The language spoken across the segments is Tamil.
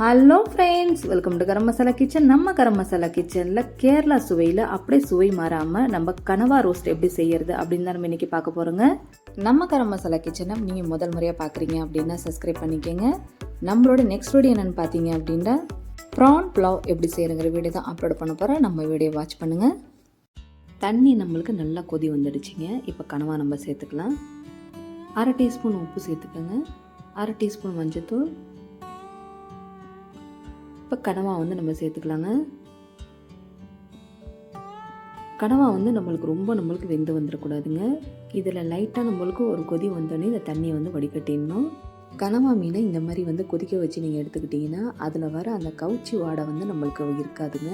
Hello friends welcome to Garam Masala kitchen நம்ம கரம் மசாலா கிச்சனில் கேரளா சுவையில் அப்படியே சுவை மாறாமல் நம்ம கனவா ரோஸ்ட் எப்படி செய்யறது அப்படின்னு தான் நம்ம இன்றைக்கி பார்க்க போகிறோங்க நம்ம கரம் மசாலா கிச்சனை நீங்கள் முதல் முறையாக பார்க்குறீங்க அப்படின்னா சப்ஸ்கிரைப் பண்ணிக்கோங்க. நம்மளோட நெக்ஸ்ட் வீடியோ என்னென்னு பார்த்தீங்க அப்படின்னா ப்ரான் புலாவ் எப்படி செய்யறங்கிற வீடியோ தான் அப்லோட் பண்ண போகிறேன் நம்ம வீடியோ வாட்ச் பண்ணுங்கள் தண்ணி நம்மளுக்கு நல்லா கொதி வந்துடுச்சுங்க. இப்போ கனவா நம்ம சேர்த்துக்கலாம். அரை டீஸ்பூன் உப்பு சேர்த்துக்கோங்க. அரை டீஸ்பூன் மஞ்சத்தூள். இப்போ கனவா வந்து நம்ம சேர்த்துக்கலாங்க. கனவா வந்து நம்மளுக்கு ரொம்ப நம்மளுக்கு வெந்து வந்துடக்கூடாதுங்க இதில் லைட்டாக நம்மளுக்கு ஒரு கொதி வந்தோடனே இந்த தண்ணியை வந்து வடிகட்டிடணும். கனவா மீனை இந்த மாதிரி வந்து கொதிக்க வச்சு நீங்கள் எடுத்துக்கிட்டிங்கன்னா அதில் வர அந்த கவுச்சி வாடை வந்து நம்மளுக்கு இருக்காதுங்க.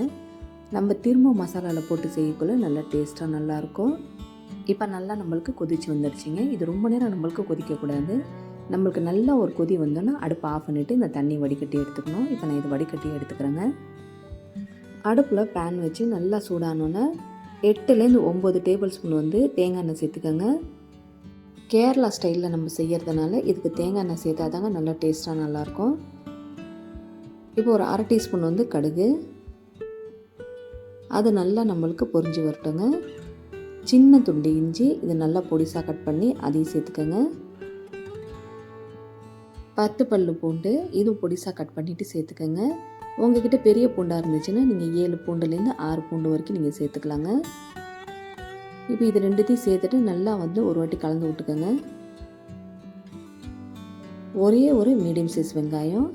நம்ம திரும்ப மசாலாவில் போட்டு செய்யக்குள்ள நல்லா டேஸ்ட்டாக நல்லாயிருக்கும் இப்போ நல்லா நம்மளுக்கு கொதிச்சு வந்துடுச்சிங்க இது ரொம்ப நேரம் நம்மளுக்கு கொதிக்கக்கூடாது. நம்மளுக்கு நல்லா ஒரு கொதி வந்தோன்னா அடுப்பை ஆஃப் பண்ணிவிட்டு இந்த தண்ணி வடிகட்டி எடுத்துக்கணும். இப்போ நான் இது வடிகட்டி எடுத்துக்கிறேங்க. அடுப்பில் பேன் வச்சு நல்லா சூடானோன்னே எட்டுலேருந்து ஒம்பது டேபிள் ஸ்பூன் வந்து தேங்காய் எண்ணெய் சேர்த்துக்கோங்க. கேரளா ஸ்டைலில் நம்ம செய்கிறதுனால இதுக்கு தேங்காய் எண்ணெய் சேர்த்தா தாங்க நல்லா டேஸ்ட்டாக நல்லாயிருக்கும். இப்போ ஒரு அரை டீஸ்பூன் வந்து கடுகு. அது நல்லா நம்மளுக்கு பொறிஞ்சு வரட்டுங்க. சின்ன துண்டு இஞ்சி இது நல்லா பொடிசாக கட் பண்ணி அதையும் சேர்த்துக்கோங்க. பத்து பல்லு பூண்டு இதுவும் பொடிசாக கட் பண்ணிவிட்டு சேர்த்துக்கோங்க. உங்ககிட்ட பெரிய பூண்டாக இருந்துச்சுன்னா நீங்கள் ஏழு பூண்டுலேருந்து ஆறு பூண்டு வரைக்கும் நீங்கள் சேர்த்துக்கலாங்க. இப்போ இது ரெண்டுத்தையும் சேர்த்துட்டு நல்லா வந்து ஒரு வாட்டி கலந்து விட்டுக்கோங்க. ஒரே ஒரு மீடியம் சைஸ் வெங்காயம்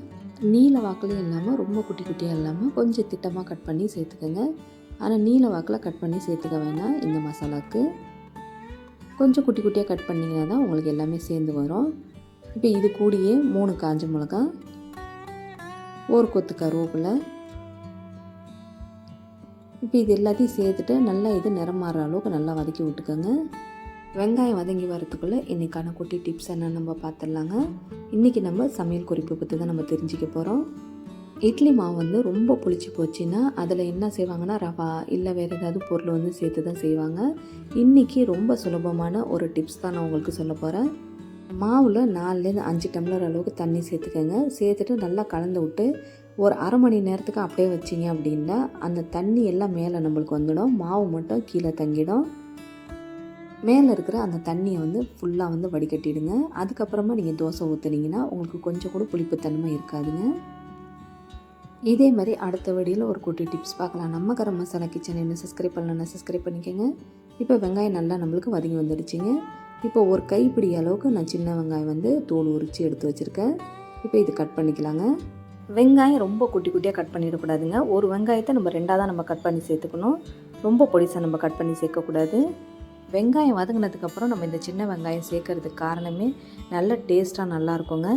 நீல வாக்கிலையும் இல்லாமல் ரொம்ப குட்டி குட்டியாக இல்லாமல் கொஞ்சம் திட்டமாக கட் பண்ணி சேர்த்துக்கோங்க. ஆனால் நீல வாக்கில் கட் பண்ணி சேர்த்துக்க வேணாம் இந்த மசாலாவுக்கு கொஞ்சம் குட்டி குட்டியாக கட் பண்ணிங்கன்னா தான் உங்களுக்கு எல்லாமே சேர்ந்து வரும். இப்போ இது கூடியே மூணு காஞ்ச மிளகா ஒரு கொத்து கருவேப்பிலை. இப்போ இது எல்லாத்தையும் சேர்த்துட்டு நல்லா இது நிறம் மாறுற அளவுக்கு நல்லா வதக்கி விட்டுக்கோங்க. வெங்காயம் வதங்கி வரத்துக்குள்ளே இன்றைக்கான குட்டி டிப்ஸ் என்னென்னு நம்ம பார்த்துடலாங்க. இன்றைக்கி நம்ம சமையல் குறிப்பு பற்றி தான் நம்ம தெரிஞ்சுக்க போகிறோம் இட்லி மாவு வந்து ரொம்ப புளிச்சு போச்சுன்னா அதில் என்ன செய்வாங்கன்னா ரவா இல்லை வேறு ஏதாவது பொருள் வந்து சேர்த்து தான் செய்வாங்க. இன்றைக்கி ரொம்ப சுலபமான ஒரு டிப்ஸ் தான் நான் உங்களுக்கு சொல்ல போகிறேன் மாவில் நாலுலேருந்து அஞ்சு டம்ளர் அளவுக்கு தண்ணி சேர்த்துக்கோங்க. சேர்த்துட்டு நல்லா கலந்து விட்டு ஒரு அரை மணி நேரத்துக்கு அப்படியே வச்சிங்க அப்படின்னா அந்த தண்ணி எல்லாம் மேலே நம்மளுக்கு வந்துடும். மாவு மட்டும் கீழே தங்கிடும். மேலே இருக்கிற அந்த தண்ணியை வந்து ஃபுல்லாக வந்து வடிகட்டிடுங்க. அதுக்கப்புறமா நீங்கள் தோசை ஊற்றுனீங்கன்னா உங்களுக்கு கொஞ்சம் கூட புளிப்புத்தன்மை இருக்காதுங்க. இதே மாதிரி அடுத்த வழியில் ஒரு குட்டி டிப்ஸ் பார்க்கலாம். நம்ம கரம் மசாலா கிச்சன் என்ன சப்ஸ்கிரைப் பண்ணலன்னா சப்ஸ்கிரைப் பண்ணிக்கோங்க. இப்போ வெங்காயம் நல்லா நம்மளுக்கு வதங்கி வந்துடுச்சிங்க. இப்போ ஒரு கைப்பிடி அளவுக்கு நான் சின்ன வெங்காயம் வந்து தோல் உரித்து எடுத்து வச்சுருக்கேன். இப்போ இது கட் பண்ணிக்கலாங்க. வெங்காயம் ரொம்ப குட்டி குட்டியாக கட் பண்ணிடக்கூடாதுங்க. ஒரு வெங்காயத்தை நம்ம ரெண்டாக தான் நம்ம கட் பண்ணி சேர்த்துக்கணும். ரொம்ப பொடிசாக நம்ம கட் பண்ணி சேர்க்கக்கூடாது. வெங்காயம் வதங்கினதுக்கப்புறம் நம்ம இந்த சின்ன வெங்காயம் சேர்க்கறதுக்கு காரணமே நல்ல டேஸ்ட்டாக நல்லா இருக்குங்க.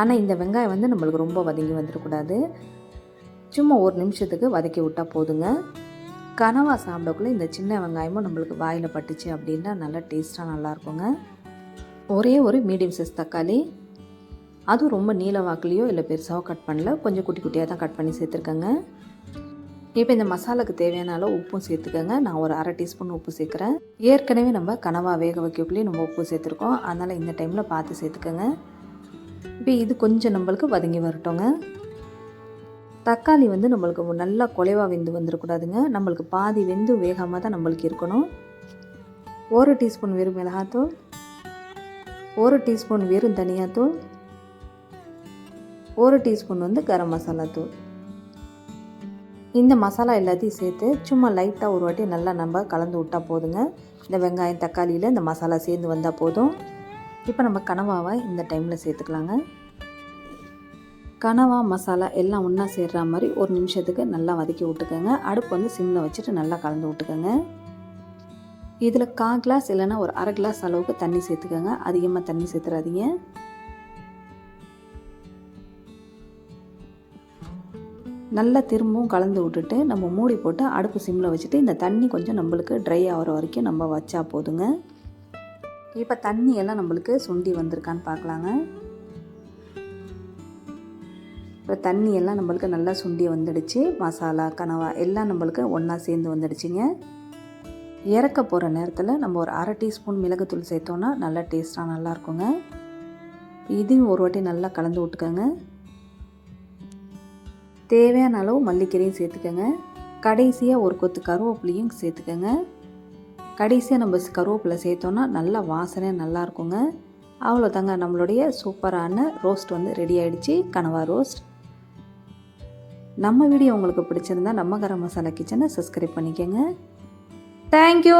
ஆனால் இந்த வெங்காயம் வந்து நம்மளுக்கு ரொம்ப வதங்கி வந்துடக்கூடாது. சும்மா ஒரு நிமிஷத்துக்கு வதக்கி விட்டால் போதுங்க. கனவாக சாப்பிடக்குள்ளே இந்த சின்ன வெங்காயமும் நம்மளுக்கு வாயில் பட்டுச்சு அப்படின்னா நல்லா டேஸ்ட்டாக நல்லாயிருக்குங்க. ஒரே ஒரு மீடியம் சைஸ் தக்காளி. அதுவும் ரொம்ப நீல வாக்குலேயோ இல்லை பெருசாகவோ கட் பண்ணல. கொஞ்சம் குட்டி குட்டியாக தான் கட் பண்ணி சேர்த்துருக்கேங்க. இப்போ இந்த மசாலாக்கு தேவையான அளவு உப்பும் சேர்த்துக்கோங்க. நான் ஒரு அரை டீஸ்பூன் உப்பு சேர்க்குறேன். ஏற்கனவே நம்ம கனவா வேக வைக்கக்குள்ளேயே நம்ம உப்பு சேர்த்துருக்கோம். அதனால் இந்த டைமில் பார்த்து சேர்த்துக்கோங்க. இப்போ இது கொஞ்சம் நம்மளுக்கு வதங்கி வரட்டோங்க தக்காளி வந்து நம்மளுக்கு நல்லா குலைவாக வெந்து வந்துடக்கூடாதுங்க நம்மளுக்கு பாதி வெந்து வேகாமல் தான் நம்மளுக்கு இருக்கணும். ஒரு டீஸ்பூன் வெறும் மிளகாத்தூள். ஒரு டீஸ்பூன் வெறும் தனியாத்தூள். ஒரு டீஸ்பூன் வந்து கரம் மசாலா தூள். இந்த மசாலா எல்லாத்தையும் சேர்த்து சும்மா லைட்டாக ஒரு வாட்டி நல்லா நம்ம கலந்து விட்டால் போதுங்க. இந்த வெங்காயம் தக்காளியில் இந்த மசாலா சேர்ந்து வந்தால் போதும். இப்போ நம்ம கனவாவை இந்த டைமில் சேர்த்துக்கலாங்க. கனவா மசாலா எல்லாம் ஒன்றா சேர்கிற மாதிரி ஒரு நிமிஷத்துக்கு நல்லா வதக்கி விட்டுக்கோங்க. அடுப்பு வந்து சிம்மில் வச்சுட்டு நல்லா கலந்து விட்டுக்கோங்க. இதில் கா கிளாஸ் இல்லைன்னா ஒரு அரை கிளாஸ் அளவுக்கு தண்ணி சேர்த்துக்கோங்க. அதிகமாக தண்ணி சேர்த்துறாதீங்க. நல்லா திரும்பவும் கலந்து விட்டுட்டு நம்ம மூடி போட்டு அடுப்பு சிம்மில் வச்சுட்டு இந்த தண்ணி கொஞ்சம் நம்மளுக்கு ட்ரை ஆகிற வரைக்கும் நம்ம வச்சா போதுங்க. இப்போ தண்ணி எல்லாம் நம்மளுக்கு சுண்டி வந்திருக்கான்னு பார்க்கலாங்க. அப்புறம் தண்ணி எல்லாம் நம்மளுக்கு நல்லா சுண்டி வந்துடுச்சு. மசாலா கனவா எல்லாம் நம்மளுக்கு ஒன்றா சேர்ந்து வந்துடுச்சுங்க. இறக்க போகிற நேரத்தில் நம்ம ஒரு அரை டீஸ்பூன் மிளகுத்தூள் சேர்த்தோன்னா நல்லா டேஸ்ட்டாக நல்லாயிருக்குங்க. இதையும் ஒரு வாட்டி நல்லா கலந்து விட்டுக்கோங்க. தேவையான அளவு மல்லிக்கீரையும் சேர்த்துக்கோங்க. கடைசியாக ஒரு கொத்து கருவேப்பிலையும் சேர்த்துக்கோங்க. கடைசியாக நம்ம கருவேப்பிலை சேர்த்தோன்னா நல்லா வாசனையாக நல்லாயிருக்குங்க. அவ்வளோ தாங்க நம்மளுடைய சூப்பரான ரோஸ்ட் வந்து ரெடி ஆகிடுச்சி கனவா ரோஸ்ட். நம்ம வீடியோ உங்களுக்கு பிடிச்சிருந்தா நம்ம கரம் மசாலா கிச்சனை சப்ஸ்கிரைப் பண்ணிக்கோங்க. தேங்க்யூ